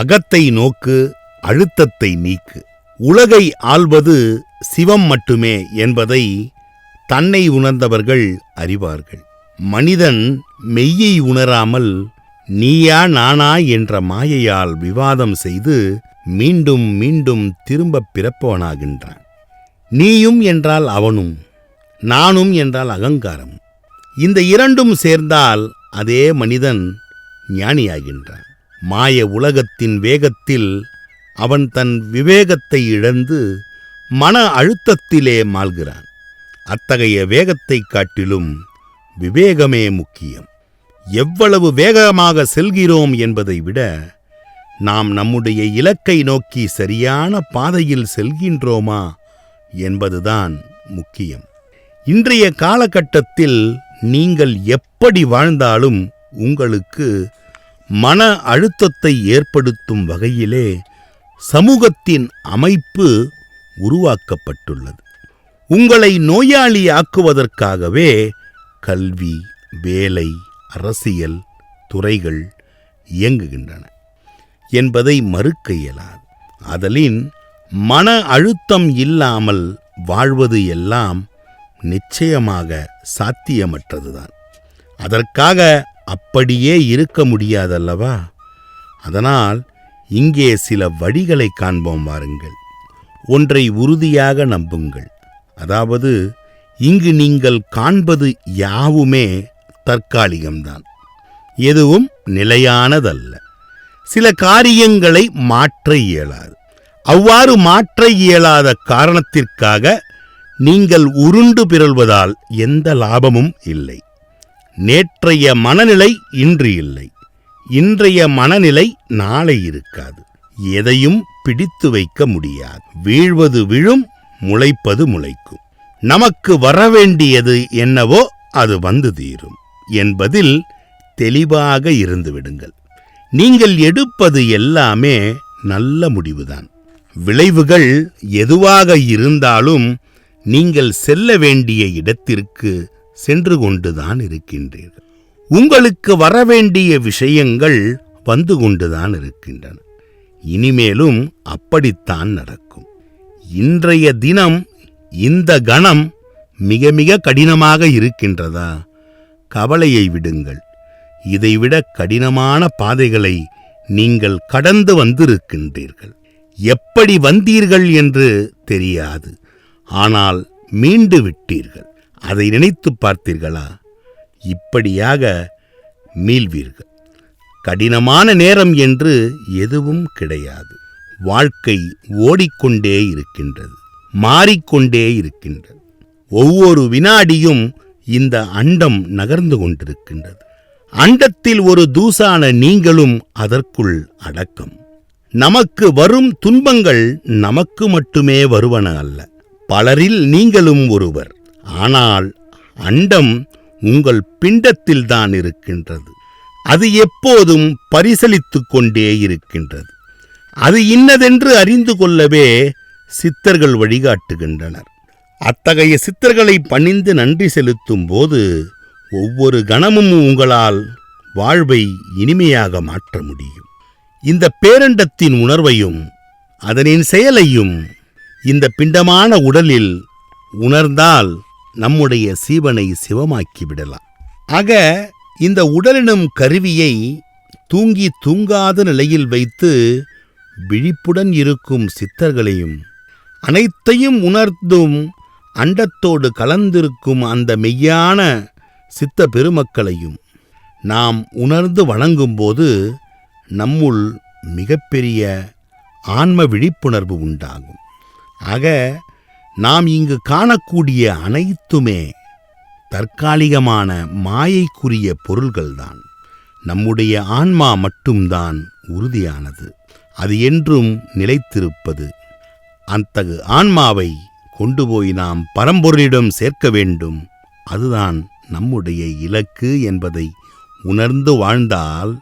அகத்தை நோக்கு அழுத்தத்தை நீக்கு. உலகை ஆள்வது சிவம் மட்டுமே என்பதை தன்னை உணர்ந்தவர்கள் அறிவார்கள். மனிதன் மெய்யை உணராமல் நீயா நானா என்ற மாயையால் விவாதம் செய்து மீண்டும் மீண்டும் திரும்பப் பிறப்பவனாகின்றான். நீயும் என்றால் அவனும் நானும் என்றால் அகங்காரம் இந்த இரண்டும் சேர்ந்தால் அதே மனிதன் ஞானியாகின்றான். மாய உலகத்தின் வேகத்தில் அவன் தன் விவேகத்தை இழந்து மன அழுத்தத்திலே மாள்கிறான் அத்தகைய வேகத்தைக் காட்டிலும் விவேகமே முக்கியம். எவ்வளவு வேகமாக செல்கிறோம் என்பதை விட நாம் நம்முடைய இலக்கை நோக்கி சரியான பாதையில் செல்கின்றோமா என்பதுதான் முக்கியம். இன்றைய காலகட்டத்தில் நீங்கள் எப்படி வாழ்ந்தாலும் உங்களுக்கு மன அழுத்தத்தை ஏற்படுத்தும் வகையிலே சமூகத்தின் அமைப்பு உருவாக்கப்பட்டுள்ளது. உங்களை நோயாளியாக்குவதற்காகவே கல்வி வேலை அரசியல் துறைகள் இயங்குகின்றன என்பதை மறுக்க இயலாது. அதலின் மன அழுத்தம் இல்லாமல் வாழ்வது எல்லாம் நிச்சயமாக சாத்தியமற்றதுதான். அதற்காக அப்படியே இருக்க முடியாதல்லவா? அதனால் இங்கே சில வழிகளை காண்போம் வாருங்கள். ஒன்றை உறுதியாக நம்புங்கள். அதாவது இங்கு நீங்கள் காண்பது யாவுமே தற்காலிகம்தான். எதுவும் நிலையானதல்ல. சில காரியங்களை மாற்ற இயலாது. அவ்வாறு மாற்ற இயலாத காரணத்திற்காக நீங்கள் உருண்டு பிறழ்வதால் எந்த லாபமும் இல்லை. நேற்றைய மனநிலை இன்று இல்லை. இன்றைய மனநிலை நாளை இருக்காது. எதையும் பிடித்து வைக்க முடியாது. வீழ்வது விழும் முளைப்பது முளைக்கும். நமக்கு வரவேண்டியது என்னவோ அது வந்து தீரும். என்பதில் தெளிவாக இருந்துவிடுங்கள் நீங்கள் எடுப்பது எல்லாமே நல்ல முடிவுதான். விளைவுகள் எதுவாக இருந்தாலும் நீங்கள் செல்ல வேண்டிய இடத்திற்கு சென்று கொண்டுதான் இருக்கின்றீர்கள். உங்களுக்கு வரவேண்டிய விஷயங்கள் வந்து கொண்டுதான் இருக்கின்றன. இனிமேலும் அப்படித்தான் நடக்கும். இன்றைய தினம் இந்த கணம் மிக மிக கடினமாக இருக்கின்றதா? கவலையை விடுங்கள். இதைவிட கடினமான பாதைகளை நீங்கள் கடந்து வந்திருக்கின்றீர்கள். எப்படி வந்தீர்கள் என்று தெரியாது. ஆனால் மீண்டு விட்டீர்கள். அதை நினைத்துப் பார்த்தீர்களா? இப்படியாக மீள்வீர்கள். கடினமான நேரம் என்று எதுவும் கிடையாது. வாழ்க்கை ஓடிக்கொண்டே இருக்கின்றது மாறிக்கொண்டே இருக்கின்றது. ஒவ்வொரு வினாடியும் இந்த அண்டம் நகர்ந்து கொண்டிருக்கின்றது. அண்டத்தில் ஒரு தூசான நீங்களும் அதற்குள் அடக்கம். நமக்கு வரும் துன்பங்கள் நமக்கு மட்டுமே வருவன அல்ல பலரில் நீங்களும் ஒருவர். ஆனால் அண்டம் உங்கள் பிண்டத்தில்தான் இருக்கின்றது. அது எப்போதும் பரிசலித்து கொண்டே இருக்கின்றது. அது இன்னதென்று அறிந்து கொள்ளவே சித்தர்கள் வழிகாட்டுகின்றனர். அத்தகைய சித்தர்களை பணிந்து நன்றி செலுத்தும் போது ஒவ்வொரு கணமும் உங்களால் வாழ்வை இனிமையாக மாற்ற முடியும். இந்த பேரண்டத்தின் உணர்வையும் அதனின் செயலையும் இந்த பிண்டமான உடலில் உணர்ந்தால் நம்முடைய சீவனை சிவமாக்கி விடலாம். ஆக இந்த உடலினும் கருவியை தூங்கி தூங்காத நிலையில் வைத்து விழிப்புடன் இருக்கும் சித்தர்களையும் அனைத்தையும் உணர்ந்தும் அண்டத்தோடு கலந்திருக்கும் அந்த மெய்யான சித்த பெருமக்களையும் நாம் உணர்ந்து வணங்கும்போது நம்முள் மிகப்பெரிய ஆன்ம விழிப்புணர்வு உண்டாகும். ஆக நாம் இங்கு காணக்கூடிய அனைத்துமே தற்காலிகமான மாயைக்குரிய பொருள்கள்தான். நம்முடைய ஆன்மா மட்டும்தான் உறுதியானது. அது என்றும் நிலைத்திருப்பது. அத்தகு ஆன்மாவை கொண்டு போய் நாம் பரம்பொருளிடம் சேர்க்க வேண்டும். அதுதான் நம்முடைய இலக்கு என்பதை உணர்ந்து வாழ்ந்தால்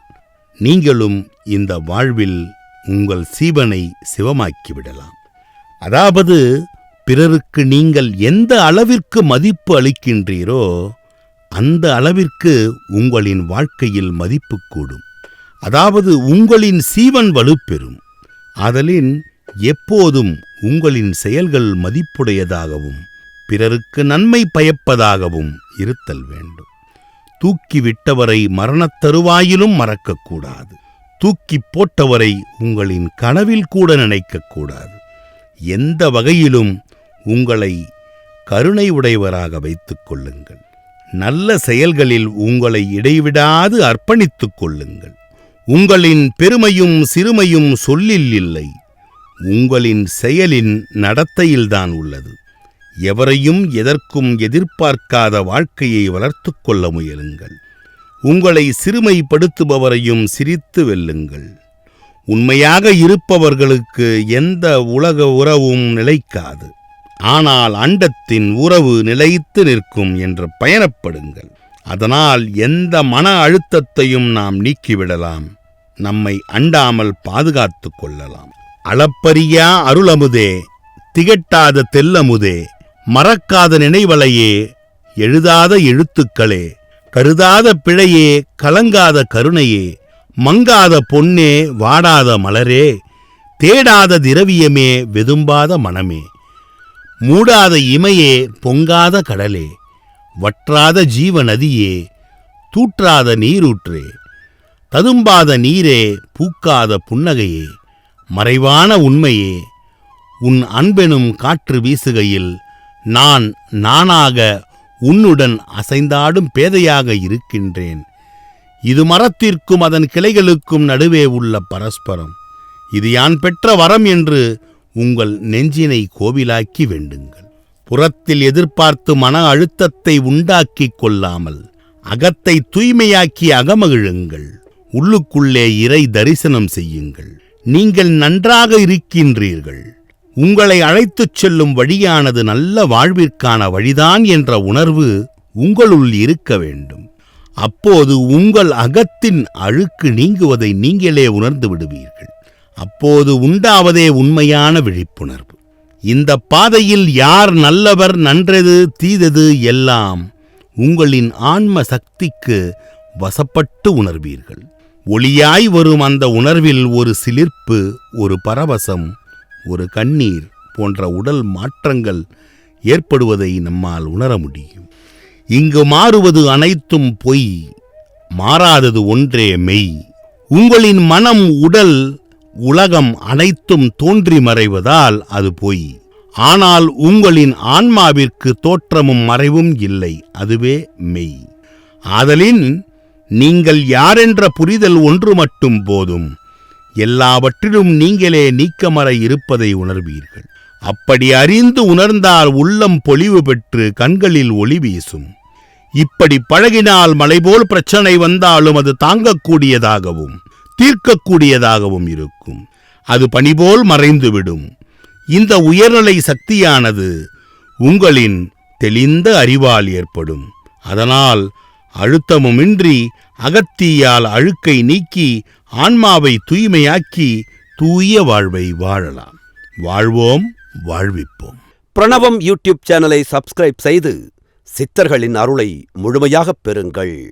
நீங்களும் இந்த வாழ்வில் உங்கள் சீவனை சிவமாக்கி விடலாம் அதாவது பிறருக்கு நீங்கள் எந்த அளவிற்கு மதிப்பு அளிக்கின்றீரோ அந்த அளவிற்கு உங்களின் வாழ்க்கையில் மதிப்பு கூடும். அதாவது உங்களின் சீவன் வலுப்பெறும். ஆதலின் எப்போதும் உங்களின் செயல்கள் மதிப்புடையதாகவும் பிறருக்கு நன்மை பயப்பதாகவும் இருத்தல் வேண்டும். தூக்கிவிட்டவரை மரணத் தருவாயிலும் மறக்கக்கூடாது. தூக்கி போட்டவரை உங்களின் கனவில் கூட நினைக்கக்கூடாது. எந்த வகையிலும் உங்களை கருணை உடையவராக வைத்துக் கொள்ளுங்கள். நல்ல செயல்களில் உங்களை இடைவிடாது அர்ப்பணித்துக் கொள்ளுங்கள். உங்களின் பெருமையும் சிறுமையும் சொல்லில் இல்லை. உங்களின் செயலின் நடத்தையில்தான் உள்ளது. எவரையும் எதற்கும் எதிர்பார்க்காத வாழ்க்கையை வளர்த்து கொள்ள முயலுங்கள். உங்களை சிறுமைப்படுத்துபவரையும் சிரித்து வெல்லுங்கள். உண்மையாக இருப்பவர்களுக்கு எந்த உலக உறவும் நிலைக்காது. ஆனால் அண்டத்தின் உறவு நிலைத்து நிற்கும் என்று பயணப்படுங்கள். அதனால் எந்த மன அழுத்தத்தையும் நாம் நீக்கிவிடலாம். நம்மை அண்டாமல் பாதுகாத்து கொள்ளலாம். அளப்பரியா அருளமுதே திகட்டாத தெல்லமுதே மறக்காத நினைவலையே எழுதாத எழுத்துக்களே கருதாத பிழையே கலங்காத கருணையே மங்காத பொன்னே வாடாத மலரே தேடாத திரவியமே வெதும்பாத மனமே. மூடாத இமையே பொங்காத கடலே வற்றாத ஜீவ நதியே தூற்றாத நீரூற்றே ததும்பாத நீரே பூக்காத புன்னகையே மறைவான உண்மையே உன் அன்பெனும் காற்று வீசுகையில் நான் நானாக உன்னுடன் அசைந்தாடும் பேதையாக இருக்கின்றேன். இது மரத்திற்கும் அதன் கிளைகளுக்கும் நடுவே உள்ள பரஸ்பரம். இது யான் பெற்ற வரம் என்று உங்கள் நெஞ்சினை கோவிலாக்கி வேண்டுங்கள். புறத்தில் எதிர்பார்த்து மன அழுத்தத்தை உண்டாக்கிக் கொள்ளாமல் அகத்தை தூய்மையாக்கி அகமகிழுங்கள். உள்ளுக்குள்ளே இறை தரிசனம் செய்யுங்கள். நீங்கள் நன்றாக இருக்கின்றீர்கள். உங்களை அழைத்துச் செல்லும் வழியானது நல்ல வாழ்விற்கான வழிதான் என்ற உணர்வு உங்களுள் இருக்க வேண்டும். அப்போது உங்கள் அகத்தின் அழுக்கு நீங்குவதை நீங்களே உணர்ந்து விடுவீர்கள். அப்போது உண்டாவதே உண்மையான விழிப்புணர்வு. இந்த பாதையில் யார் நல்லவர் நன்றது தீதது எல்லாம் உங்களின் ஆன்ம சக்திக்கு வசப்பட்டு உணர்வீர்கள். ஒளியாய் வரும் அந்த உணர்வில் ஒரு சிலிர்ப்பு ஒரு பரவசம் ஒரு கண்ணீர் போன்ற உடல் மாற்றங்கள் ஏற்படுவதை நம்மால் உணர முடியும். இங்கு மாறுவது அனைத்தும் பொய் மாறாதது ஒன்றே மெய். உங்களின் மனம் உடல் உலகம் அனைத்தும் தோன்றி மறைவதால் அது பொய். ஆனால் உங்களின் ஆன்மாவிற்கு தோற்றமும் மறைவும் இல்லை அதுவே மெய். ஆதலின் நீங்கள் யாரென்ற புரிதல் ஒன்று மட்டும் போதும். எல்லாவற்றிலும் நீங்களே நீக்கமற இருப்பதை உணர்வீர்கள். அப்படி அறிந்து உணர்ந்தால் உள்ளம் பொலிவு பெற்று கண்களில் ஒளி வீசும். இப்படி பழகினால் மலைபோல் பிரச்சனை வந்தாலும் அது தாங்கக்கூடியதாகவும். தீர்க்கக்கூடியதாகவும் இருக்கும். அது பணிபோல் மறைந்துவிடும். இந்த உயர்நிலை சக்தியானது உங்களின் தெளிந்த அறிவால் ஏற்படும். அதனால் அழுத்தமுமின்றி அகத்தீயால் அழுக்கை நீக்கி ஆன்மாவை தூய்மையாக்கி தூய வாழ்வை வாழலாம். வாழ்வோம் வாழ்விப்போம். பிரணவம் யூடியூப் சேனலை சப்ஸ்கிரைப் செய்து சித்தர்களின் அருளை முழுமையாகப் பெறுங்கள்.